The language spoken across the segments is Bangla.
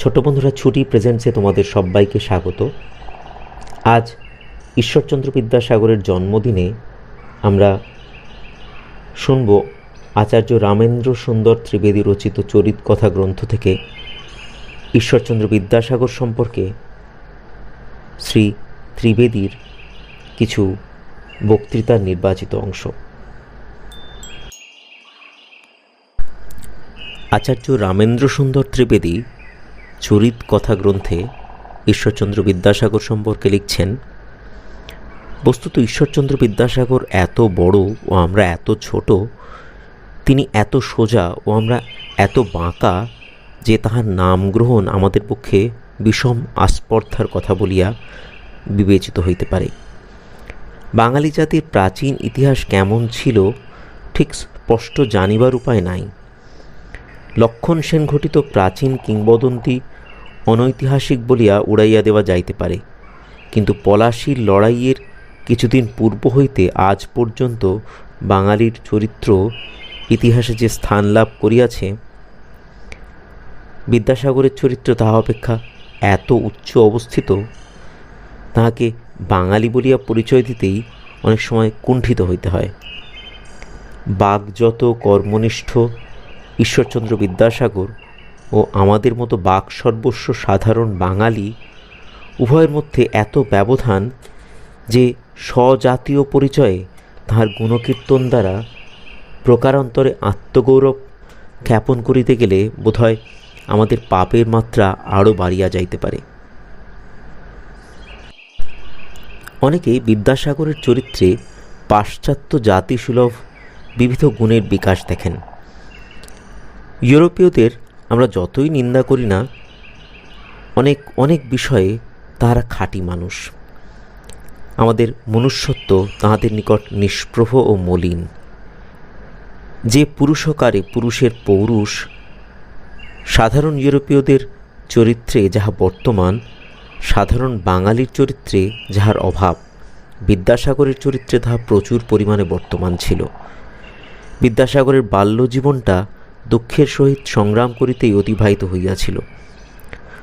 ছোট বন্ধুরা, ছুটি প্রেজেন্টসে তোমাদের সবাইকে স্বাগত। আজ ঈশ্বরচন্দ্র বিদ্যাসাগরের জন্মদিনে আমরা শুনব আচার্য রামেন্দ্র সুন্দর ত্রিবেদী রচিত চরিত কথা গ্রন্থ থেকে ঈশ্বরচন্দ্র বিদ্যাসাগর সম্পর্কে শ্রী ত্রিবেদীর কিছু বক্তৃতার নির্বাচিত অংশ। আচার্য রামেন্দ্র সুন্দর ত্রিবেদী চরিত কথা গ্রন্থে ঈশ্বরচন্দ্র বিদ্যাসাগর সম্পর্কে লিখছেন, বস্তুত ঈশ্বরচন্দ্র বিদ্যাসাগর এত বড় ও আমরা এত ছোট, তিনি এত সোজা ও আমরা এত বাঁকা যে তাহার নাম গ্রহণ আমাদের পক্ষে বিষম আস্পর্ধার কথা বলিয়া বিবেচিত হইতে পারে। বাঙালি জাতির প্রাচীন ইতিহাস কেমন ছিল, ঠিক স্পষ্ট জানিবার উপায় নাই। লক্ষণ সেন ঘটিত প্রাচীন কিংবদন্তি অনৈতিহাসিক বলিয়া উড়াইয়া দেওয়া যাইতে পারে। কিন্তু পলাশির লড়াইয়ের কিছুদিন পূর্ব হইতে আজ পর্যন্ত বাঙালির চরিত্র, ইতিহাসে যে স্থান লাভ করিয়াছে, বিদ্যাসাগরের চরিত্র তাহা অপেক্ষা এত উচ্চ অবস্থিত, তাহাকে বাঙালি বলিয়া পরিচয় দিতেই অনেক সময় কুণ্ঠিত হইতে হয়। বাগযত কর্মনিষ্ঠ ঈশ্বরচন্দ্র বিদ্যাসাগর ও আমাদের মতো বাক সর্বস্ব সাধারণ বাঙালি উভয়ের মধ্যে এত ব্যবধান যে স্বজাতীয় পরিচয়ে তাহার গুণকীর্তন দ্বারা প্রকারান্তরে আত্মগৌরব জ্ঞাপন করিতে গেলে বোধহয় আমাদের পাপের মাত্রা আরও বাড়িয়া যাইতে পারে। অনেকেই বিদ্যাসাগরের চরিত্রে পাশ্চাত্য জাতিসুলভ বিবিধ গুণের বিকাশ দেখেন। ইউরোপীয়দের আমরা যতই নিন্দা করি না, অনেক অনেক বিষয়ে তাহারা খাঁটি মানুষ। আমাদের মনুষ্যত্ব তাহাদের নিকট নিষ্প্রভ ও মলিন। যে পুরুষকারে পুরুষের পৌরুষ, সাধারণ ইউরোপীয়দের চরিত্রে যাহা বর্তমান, সাধারণ বাঙালির চরিত্রে যাহার অভাব, বিদ্যাসাগরের চরিত্রে তাহা প্রচুর পরিমাণে বর্তমান ছিল। বিদ্যাসাগরের বাল্যজীবনটা দুঃখের সহিত সংগ্রাম করিতেই অতিবাহিত হইয়াছিল।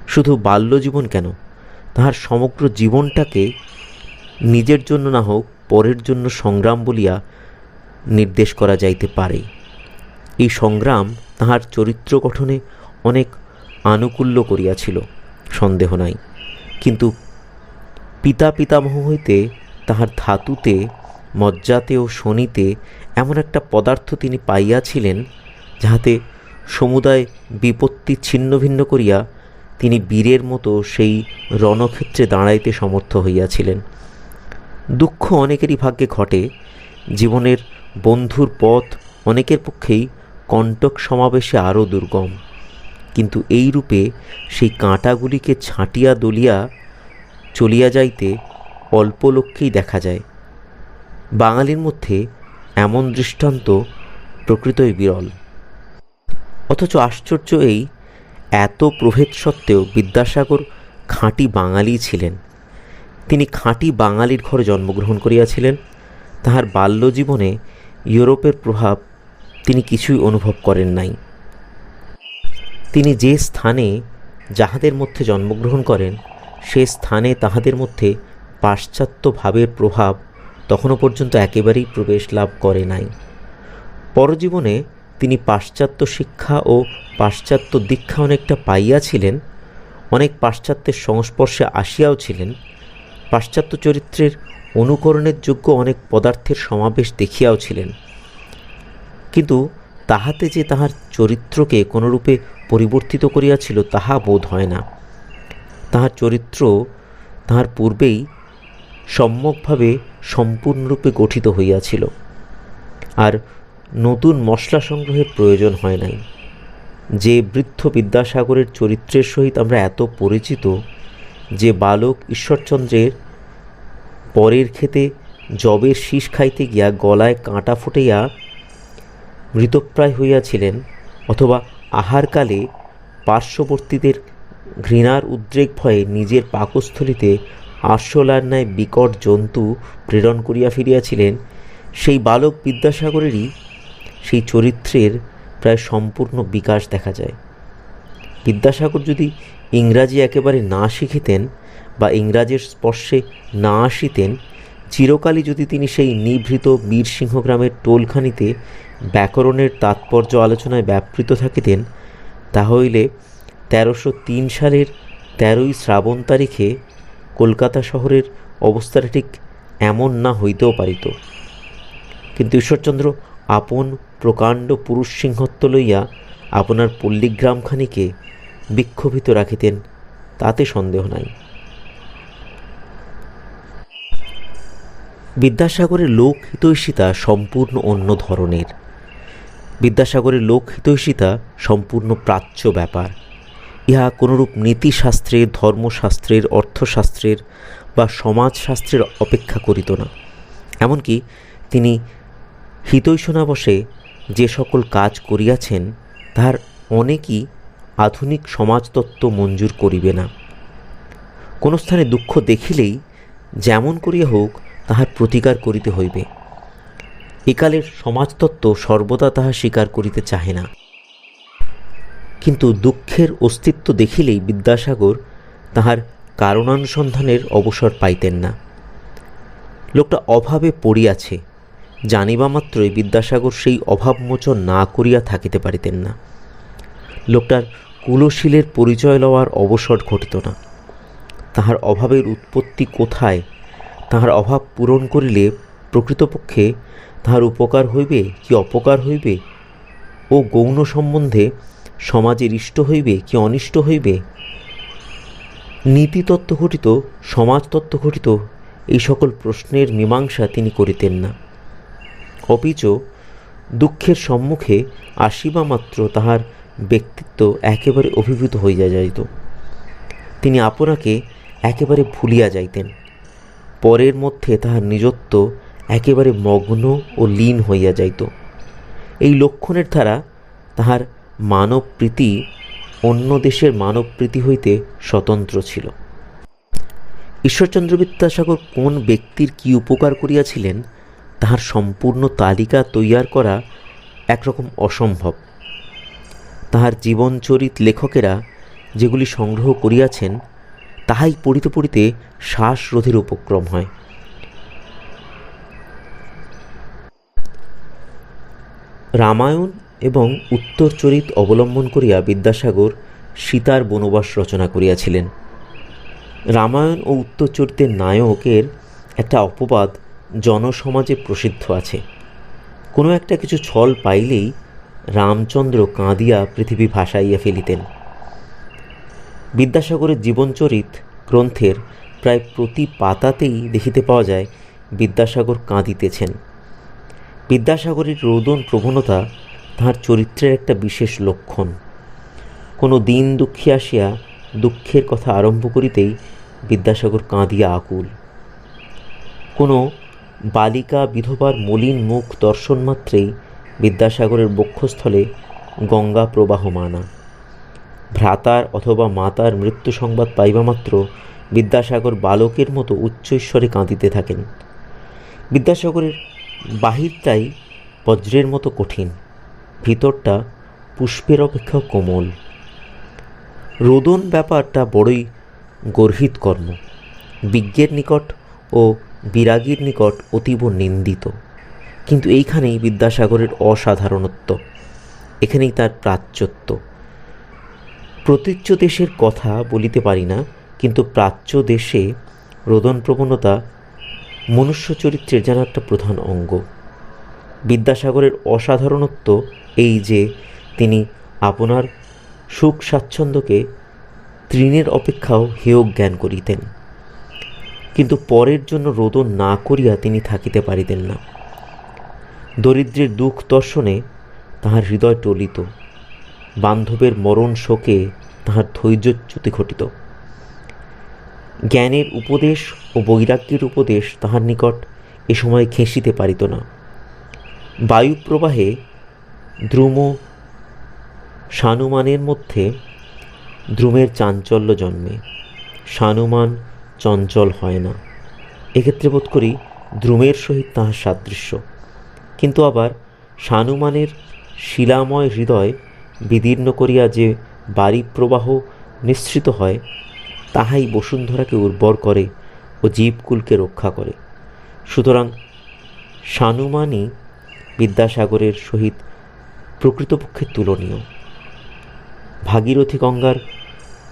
শুধু বাল্যজীবন কেন? তাহার সমগ্র জীবনটাকে নিজের জন্য না হোক, পরের জন্য সংগ্রাম বলিয়া নির্দেশ করা যাইতে পারে। এই সংগ্রাম তাহার চরিত্র গঠনে অনেক আনুকূল্য করিয়াছিল, সন্দেহ নাই। কিন্তু পিতা পিতামহ হইতে তাহার ধাতুতে, মজ্জাতে ও শনিতে এমন একটা পদার্থ তিনি পাইয়াছিলেন যাহাতে সমুদায় বিপত্তি ছিন্ন ভিন্ন করিয়া তিনি বীরের মতো সেই রণক্ষেত্রে দাঁড়াইতে সমর্থ হইয়াছিলেন। দুঃখ অনেকেরই ভাগ্যে ঘটে, জীবনের বন্ধুর পথ অনেকের পক্ষেই কণ্টক সমাবেশে আরও দুর্গম। কিন্তু এই রূপে সেই কাঁটাগুলিকে ছাঁটিয়া দলিয়া চলিয়া যাইতে অল্প লোককেই দেখা যায়। বাঙালির মধ্যে এমন দৃষ্টান্ত প্রকৃতই বিরল। অথচ আশ্চর্য এই, এত প্রভেদ সত্ত্বেও বিদ্যাসাগর খাঁটি বাঙালি ছিলেন। তিনি খাঁটি বাঙালির ঘরে জন্মগ্রহণ করিয়াছিলেন। তাহার বাল্যজীবনে ইউরোপের প্রভাব তিনি কিছুই অনুভব করেন নাই। তিনি যে স্থানে যাহাদের মধ্যে জন্মগ্রহণ করেন, সে স্থানে তাহাদের মধ্যে পাশ্চাত্য ভাবের প্রভাব তখনও পর্যন্ত একেবারেই প্রবেশ লাভ করে নাই। পরজীবনে তিনি পাশ্চাত্য শিক্ষা ও পাশ্চাত্য দীক্ষা অনেকটা পাইয়াছিলেন অনেক পাশ্চাত্যের সংস্পর্শে আসিয়াও ছিলেন। পাশ্চাত্য চরিত্রের অনুকরণের যোগ্য অনেক পদার্থের সমাবেশ দেখিয়াও ছিলেন। কিন্তু তাহাতে যে তাহার চরিত্রকে কোনরূপে পরিবর্তিত করিয়াছিল তাহা বোধ হয় না। তাহার চরিত্র তাহার পূর্বেই সম্যকভাবে সম্পূর্ণরূপে গঠিত হইয়াছিল। আর নতুন মশলা সংগ্রহের প্রয়োজন হয় নাই। যে বৃদ্ধ বিদ্যাসাগরের চরিত্রের সহিত আমরা এত পরিচিত, যে বালক ঈশ্বরচন্দ্রের পরের ক্ষেতে জবের শীষ খাইতে গিয়া গলায় কাঁটা ফুটাইয়া মৃতপ্রায় হইয়াছিলেন অথবা আহারকালে পার্শ্ববর্তীদের ঘৃণার উদ্রেক ভয়ে নিজের পাকস্থলিতে আশ্বলার ন্যায় বিকট জন্তু প্রেরণ করিয়া ফিরিয়াছিলেন, সেই বালক বিদ্যাসাগরেরই সেই চরিত্রের প্রায় সম্পূর্ণ বিকাশ দেখা যায়। বিদ্যাসাগর যদি ইংরাজি একেবারে না শিখিতেন বা ইংরাজের স্পর্শে না আসিতেন, চিরকালই যদি তিনি সেই নিভৃত বীরসিংহ গ্রামের টোলখানিতে ব্যাকরণের তাৎপর্য আলোচনায় ব্যাপৃত থাকিতেন তাহলে তেরোশো তিন সালের তেরোই শ্রাবণ তারিখে কলকাতা শহরের অবস্থাটা ঠিক এমন না হইতেও পারিত। কিন্তু ঈশ্বরচন্দ্র আপন প্রকাণ্ড পুরুষ সিংহত্ব লইয়া আপনার পল্লীগ্রামখানিকে বিক্ষোভিত রাখিতেন, তাতে সন্দেহ নাই। বিদ্যাসাগরের লোকহিতৈষিতা সম্পূর্ণ অন্য ধরনের। বিদ্যাসাগরের লোকহিতৈষিতা সম্পূর্ণ প্রাচ্য ব্যাপার। ইহা কোনরূপ নীতিশাস্ত্রের, ধর্মশাস্ত্রের, অর্থশাস্ত্রের বা সমাজশাস্ত্রের অপেক্ষা করিত না। এমনকি তিনি হিতৈষণাবশে যে সকল কাজ করিয়াছেন, তাহার অনেকই আধুনিক সমাজতত্ত্ব মঞ্জুর করিবে না। কোনো স্থানে দুঃখ দেখিলেই যেমন করিয়া হোক, তাহার প্রতিকার করিতে হইবে। একালের সমাজতত্ত্ব সর্বদা তাহা স্বীকার করিতে চাহে না। কিন্তু দুঃখের অস্তিত্ব দেখিলেই বিদ্যাসাগর তাহার কারণানুসন্ধানের অবসর পাইতেন না। লোকটা অভাবে পড়িয়াছে। জানিবা মাত্রই বিদ্যাসাগর সেই অভাবমোচন না করিয়া থাকিতে পারিতেন না। লোকটার কুলশীলের পরিচয় লওয়ার অবসর ঘটিত না। তাহার অভাবের উৎপত্তি কোথায়, তাহার অভাব পূরণ করিলে প্রকৃতপক্ষে তাহার উপকার হইবে কি অপকার হইবে? ও গৌণ সম্বন্ধে সমাজের ইষ্ট হইবে কি অনিষ্ট হইবে? নীতিতত্ত্ব ঘটিত, সমাজতত্ত্ব ঘটিত এই সকল প্রশ্নের মীমাংসা তিনি করিতেন না। অপিচ দুঃখের সম্মুখে আসিবা মাত্র তাহার ব্যক্তিত্ব একেবারে অভিভূত হইয়া যাইত। তিনি আপনাকে একেবারে ভুলিয়া যাইতেন। পরের মধ্যে তাহার নিজত্ব একেবারে মগ্ন ও লীন হইয়া যাইত। এই লক্ষণের দ্বারা তাহার মানব প্রীতি অন্য দেশের মানব প্রীতি হইতে স্বতন্ত্র ছিল। ঈশ্বরচন্দ্র বিদ্যাসাগর কোন ব্যক্তির কি উপকার করিয়াছিলেন তাহার সম্পূর্ণ তালিকা তৈয়ার করা একরকম অসম্ভব। তাহার জীবনচরিত লেখকেরা যেগুলি সংগ্রহ করিয়াছেন, তাহাই পড়িতে পড়িতে শ্বাসরোধের উপক্রম হয়। রামায়ণ এবং উত্তরচরিত অবলম্বন করিয়া বিদ্যাসাগর সীতার বনবাস রচনা করিয়াছিলেন। রামায়ণ ও উত্তরচরিতের নায়কের একটা অপবাদ জনসমাজে প্রসিদ্ধ আছে। কোনো একটা কিছু ছল পাইলেই রামচন্দ্র কাঁদিয়া পৃথিবী ভাসাইয়া ফেলিতেন। বিদ্যাসাগরের জীবনচরিত গ্রন্থের প্রায় প্রতি পাতাতেই দেখিতে পাওয়া যায়, বিদ্যাসাগর কাঁদিতেছেন। বিদ্যাসাগরের রোদন প্রবণতা তাহার চরিত্রের একটা বিশেষ লক্ষণ। কোনো দিন দুঃখী আসিয়া দুঃখের কথা আরম্ভ করিতেই বিদ্যাসাগর কাঁদিয়া আকুল। কোনো বালিকা বিধবার মলিন মুখ দর্শন মাত্রেই বিদ্যাসাগরের বক্ষস্থলে গঙ্গা প্রবাহমানা ভ্রাতার অথবা মাতার মৃত্যু সংবাদ পাইবা মাত্র বিদ্যাসাগর বালকের মতো উচ্চৈশ্বরে কাঁদিতে থাকেন। বিদ্যাসাগরের বাহিরটাই বজ্রের মতো কঠিন, ভিতরটা পুষ্পের অপেক্ষা কোমল। রোদন ব্যাপারটা বড়ই গর্হিত কর্ম বিজ্ঞের নিকট ও বিরাগীর নিকট অতীব নিন্দিত। কিন্তু এইখানেই বিদ্যাসাগরের অসাধারণত্ব, এখানেই তার প্রাচ্যত্ব। প্রতীচ্য দেশের কথা বলিতে পারি না, কিন্তু প্রাচ্য দেশে রোদন প্রবণতা মনুষ্য চরিত্রের যেন একটা প্রধান অঙ্গ। বিদ্যাসাগরের অসাধারণত্ব এই যে, তিনি আপনার সুখ স্বাচ্ছন্দ্যকে তৃণের অপেক্ষাও হেয় জ্ঞান করিতেন। কিন্তু পরের জন্য রোদন না করিয়া তিনি থাকিতে পারিতেন না। দরিদ্রের দুঃখ দর্শনে তাহার হৃদয় টলিত। বান্ধবের মরণ শোকে তাহার ধৈর্যচ্যুতি ঘটিত। জ্ঞানের উপদেশ ও বৈরাগ্যের উপদেশ তাহার নিকট এ সময় খেঁসিতে পারিত না। বায়ুপ্রবাহে দ্রুম সানুমানের মধ্যে দ্রুমের চাঞ্চল্য জন্মে। সানুমান চঞ্চল হয় না। এক্ষেত্রে বোধ করি দ্রুমের সহিত তাহার সাদৃশ্য। কিন্তু আবার সানুমানের শিলাময় হৃদয় বিদীর্ণ করিয়া যে বাড়ি প্রবাহ নিঃসৃত হয়, তাহাই বসুন্ধরাকে উর্বর করে ও জীবকুলকে রক্ষা করে। সুতরাং সানুমানই বিদ্যাসাগরের সহিত প্রকৃতপক্ষে তুলনীয়। ভাগীরথী গঙ্গার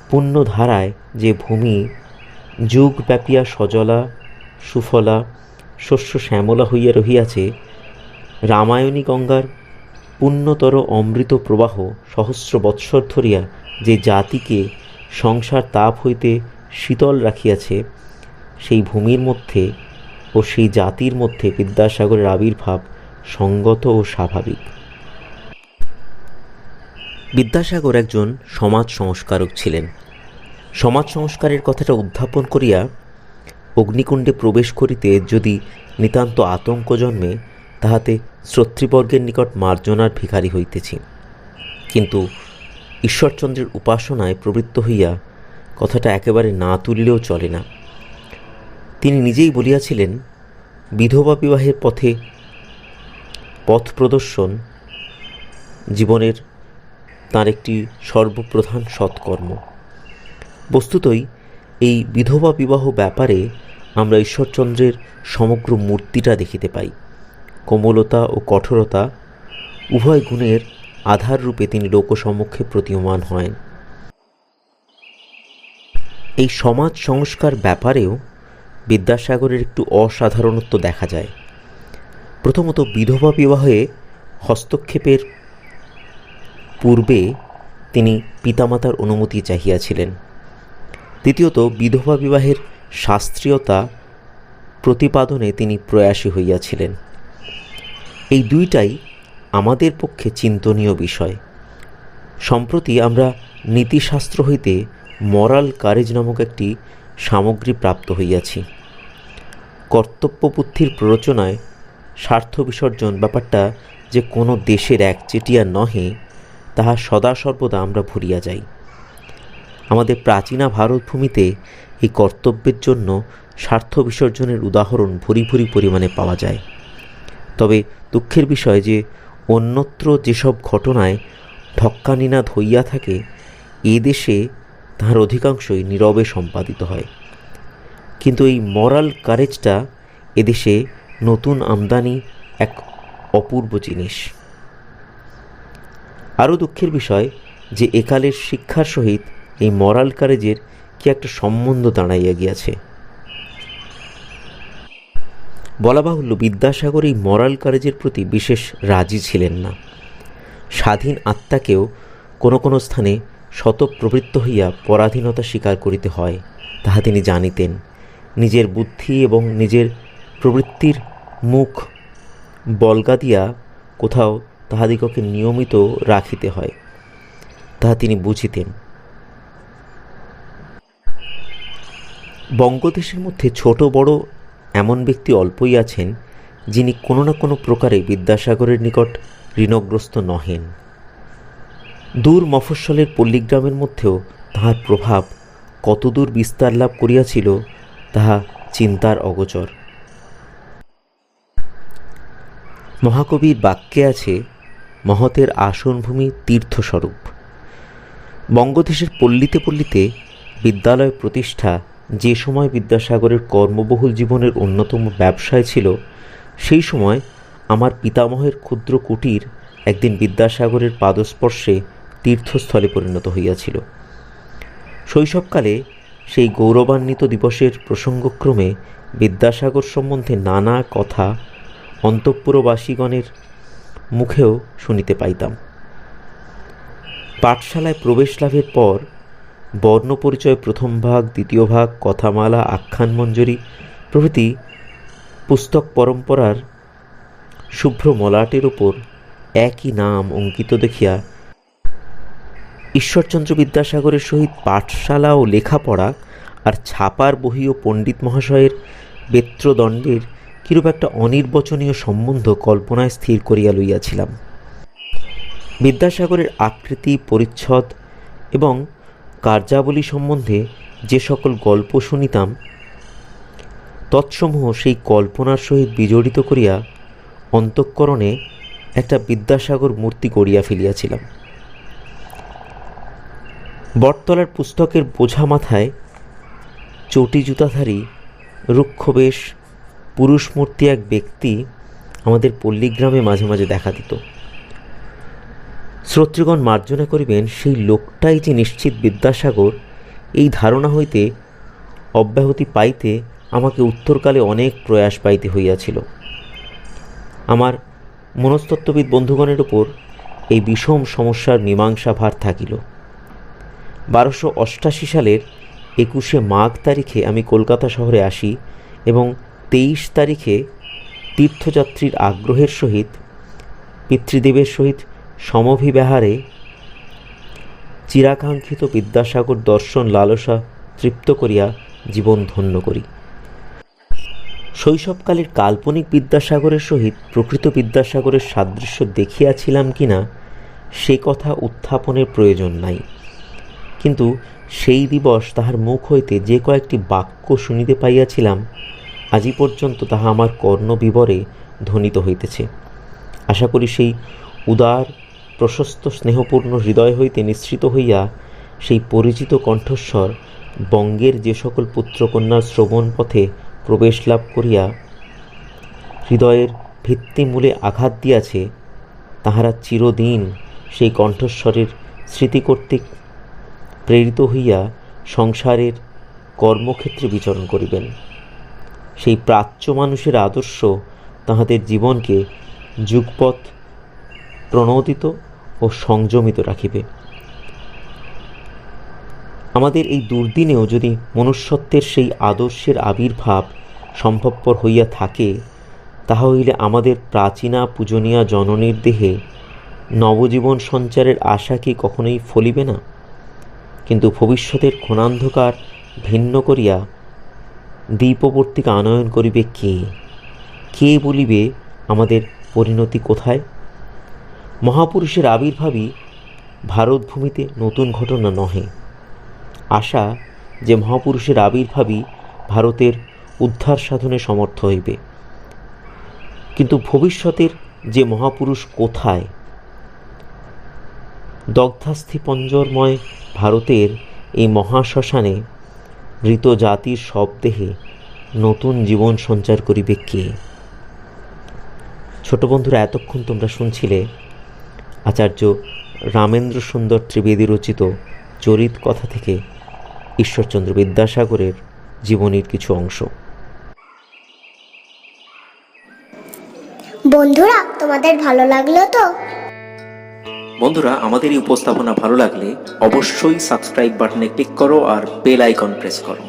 পুণ্যধারায় যে ভূমি যুগ ব্যাপিয়া সজলা, সুফলা, শস্য শ্যামলা হইয়া রহিয়াছে রামায়ণী গঙ্গার পুণ্যতর অমৃত প্রবাহ সহস্র বৎসর ধরিয়া যে জাতিকে সংসার তাপ হইতে শীতল রাখিয়াছে, সেই ভূমির মধ্যে ও সেই জাতির মধ্যে বিদ্যাসাগরের আবির্ভাব সঙ্গত ও স্বাভাবিক। বিদ্যাসাগর একজন সমাজ সংস্কারক ছিলেন। সমাজ সংস্কারের কথাটা উত্থাপন করিয়া অগ্নিকুণ্ডে প্রবেশ করিতে যদি নিতান্ত আতঙ্ক জন্মে, তাহাতে শ্রোতৃবর্গের নিকট মার্জনার ভিখারি হইতেছি। কিন্তু ঈশ্বরচন্দ্রের উপাসনায় প্রবৃত্ত হইয়া কথাটা একেবারে না তুলিলেও চলে না। তিনি নিজেই বলিয়াছিলেন, বিধবা বিবাহের পথে পথ প্রদর্শন জীবনের তার একটি সর্বপ্রধান সৎকর্ম। বস্তুতই এই বিধবা বিবাহ ব্যাপারে আমরা ঈশ্বরচন্দ্রের সমগ্র মূর্তিটা দেখিতে পাই। কোমলতা ও কঠোরতা উভয় গুণের আধার রূপে তিনি লোকসমক্ষে প্রতীয়মান হয় এই সমাজ সংস্কার ব্যাপারেও বিদ্যাসাগরের একটু অসাধারণত্ব দেখা যায়। প্রথমত বিধবা বিবাহে হস্তক্ষেপের পূর্বে তিনি পিতামাতার অনুমতি চাহিয়াছিলেন। দ্বিতীয়ত, বিধবা বিবাহের শাস্ত্রীয়তা প্রতিপাদনে তিনি প্রয়াসী হইয়াছিলেন। এই দুইটাই আমাদের পক্ষে চিন্তনীয় বিষয়। সম্প্রতি আমরা নীতিশাস্ত্র হইতে মরাল কারেজ নামক একটি সামগ্রী প্রাপ্ত হইয়াছি। কর্তব্যবুদ্ধির প্ররোচনায় স্বার্থ বিসর্জন ব্যাপারটা যে কোনো দেশের একচেটিয়া নহে, তাহা সদা সর্বদা আমরা ভুলিয়া যাই। আমাদের প্রাচীনা ভারতভূমিতে এই কর্তব্যের জন্য স্বার্থ বিসর্জনের উদাহরণ ভুরি ভুরি পরিমাণে পাওয়া যায়। তবে দুঃখের বিষয় যে, অন্যত্র যেসব ঘটনায় ঢক্কানিনাদ হইয়া থাকে, এ দেশে তাহার অধিকাংশই নীরবে সম্পাদিত হয়। কিন্তু এই মরাল কারেজটা এদেশে নতুন আমদানি এক অপূর্ব জিনিস। আরও দুঃখের বিষয় যে, একালের শিক্ষার সহিত এই মরাল কারেজের কি একটা সম্বন্ধ দাঁড়াইয়া গিয়াছে। বলা বাহুল্য বিদ্যাসাগর এই মরাল কারেজের প্রতি বিশেষ রাজি ছিলেন না। স্বাধীন আত্মাকেও কোনো কোনো স্থানে শতপ্রবৃত্ত হইয়া পরাধীনতা স্বীকার করিতে হয়, তাহা তিনি জানিতেন। নিজের বুদ্ধি এবং নিজের প্রবৃত্তির মুখ বলগা দিয়া কোথাও তাহাদিগকে নিয়মিত রাখিতে হয়, তাহা তিনি বুঝিতেন। বঙ্গদেশের মধ্যে ছোট বড় এমন ব্যক্তি অল্পই আছেন, যিনি কোনো না কোনো প্রকারে বিদ্যাসাগরের নিকট ঋণগ্রস্ত নহেন। দূর মফস্বলের পল্লীগ্রামের মধ্যেও তাহার প্রভাব কতদূর বিস্তার লাভ করিয়াছিল, তাহা চিন্তার অগোচর। মহাকবির বাক্যে আছে, মহতের আসনভূমি তীর্থস্বরূপ। বঙ্গদেশের পল্লীতে পল্লীতে বিদ্যালয় প্রতিষ্ঠা যে সময় বিদ্যাসাগরের কর্মবহুল জীবনের অন্যতম ব্যবসায় ছিল, সেই সময় আমার পিতামহের ক্ষুদ্র কুটির একদিন বিদ্যাসাগরের পাদস্পর্শে তীর্থস্থলে পরিণত হইয়াছিল। শৈশবকালে সেই গৌরবান্বিত দিবসের প্রসঙ্গক্রমে বিদ্যাসাগর সম্বন্ধে নানা কথা অন্তঃপুরবাসীগণের মুখেও শুনিতে পাইতাম। পাঠশালায় প্রবেশ লাভের পর বর্ণপরিচয় প্রথম ভাগ, দ্বিতীয় ভাগ, কথামালা আখ্যান মঞ্জরি প্রভৃতি পুস্তক পরম্পরার শুভ্র মলাটের উপর একই নাম অঙ্কিত দেখিয়া ঈশ্বরচন্দ্র বিদ্যাসাগরের সহিত পাঠশালা ও লেখাপড়া আর ছাপার বহি ও পণ্ডিত মহাশয়ের বেত্রদণ্ডের কিরূপ একটা অনির্বচনীয় সম্বন্ধ কল্পনায় স্থির করিয়া লইয়াছিলাম। বিদ্যাসাগরের আকৃতি, পরিচ্ছদ এবং কার্যাবলী সম্বন্ধে যে সকল গল্প শুনিতাম, তৎসমূহ সেই কল্পনার সহিত বিজড়িত করিয়া অন্তঃকরণে একটা বিদ্যাসাগর মূর্তি গড়িয়া ফেলিয়াছিলাম। বটতলার পুস্তকের বোঝা মাথায় চটি জুতাধারী, রুক্ষবেশ, পুরুষ মূর্তি এক ব্যক্তি আমাদের পল্লীগ্রামে মাঝে মাঝে দেখা দিত। শ্রোতৃগণ মার্জনা করিবেন সেই লোকটাই যে নিশ্চিত বিদ্যাসাগর, এই ধারণা হইতে অব্যাহতি পাইতে আমাকে উত্তরকালে অনেক প্রয়াস পাইতে হইয়াছিল। আমার মনস্তত্ত্ববিদ বন্ধুগণের উপর এই বিষম সমস্যার মীমাংসা ভার থাকিল। বারোশো অষ্টাশি সালের একুশে মাঘ তারিখে আমি কলকাতা শহরে আসি এবং তেইশ তারিখে তীর্থযাত্রীর আগ্রহের সহিত, পিতৃদেবের সহিত সমভিব্যাহারে চিরাকাঙ্ক্ষিত বিদ্যাসাগর দর্শন লালসা তৃপ্ত করিয়া জীবন ধন্য করি। শৈশবকালের কাল্পনিক বিদ্যাসাগরের সহিত প্রকৃত বিদ্যাসাগরের সাদৃশ্য দেখিয়াছিলাম কিনা, সে কথা উত্থাপনের প্রয়োজন নাই। কিন্তু সেই দিবস তাহার মুখ হইতে যে কয়েকটি বাক্য শুনিতে পাইয়াছিলাম, আজি পর্যন্ত তাহা আমার কর্ণবিবরে ধ্বনিত হইতেছে। আশা করি সেই উদার প্রশস্ত স্নেহপূর্ণ হৃদয় হইতে নিঃসৃত হইয়া সেই পরিচিত কণ্ঠস্বর বঙ্গের যে সকল পুত্রকন্যার শ্রবণ পথে প্রবেশ লাভ করিয়া হৃদয়ের ভিত্তিমূলে আঘাত দিয়াছে, তাহারা চিরদিন সেই কণ্ঠস্বরের স্মৃতি কর্তৃক প্রেরিত হইয়া সংসারের কর্মক্ষেত্রে বিচরণ করিবেন। সেই প্রাচ্য মানুষের আদর্শ তাহাদের জীবনকে যুগপথ প্রণোদিত ও সংযমিত রাখিবে। আমাদের এই দুর্দিনেও যদি মনুষ্যত্বের সেই আদর্শের আবির্ভাব সম্ভবপর হইয়া থাকে তাহা হইলে আমাদের প্রাচীনা পূজনীয়া জননীর দেহে নবজীবন সঞ্চারের আশা কি কখনোই ফলিবে না? কিন্তু ভবিষ্যতের ক্ষণান্ধকার ভিন্ন করিয়া দ্বীপবর্তীকে আনয়ন করিবে কে? কে বলিবে আমাদের পরিণতি কোথায়? মহাপুরুষের আবির্ভাবই ভারতভূমিতে নতুন ঘটনা নহে। আশা যে মহাপুরুষের আবির্ভাবই ভারতের উদ্ধার সাধনে সমর্থ হইবে। কিন্তু ভবিষ্যতের যে মহাপুরুষ কোথায়? দগ্ধাস্থি পঞ্জরময় ভারতের এই মহাশ্মশানে মৃত জাতির সব দেহে নতুন জীবন সঞ্চার করিবে কে? ছোট বন্ধুরা এতক্ষণ তোমরা শুনছিলে আচার্য রামেন্দ্র সুন্দর ত্রিবেদী রচিত চরিত কথা থেকে ঈশ্বরচন্দ্র বিদ্যাসাগরের জীবনীর কিছু অংশ। বন্ধুরা তোমাদের ভালো লাগল তো? বন্ধুরা আমাদের এই উপস্থাপনা ভালো লাগলে অবশ্যই সাবস্ক্রাইব বাটনে ক্লিক করো আর বেল আইকন প্রেস করো।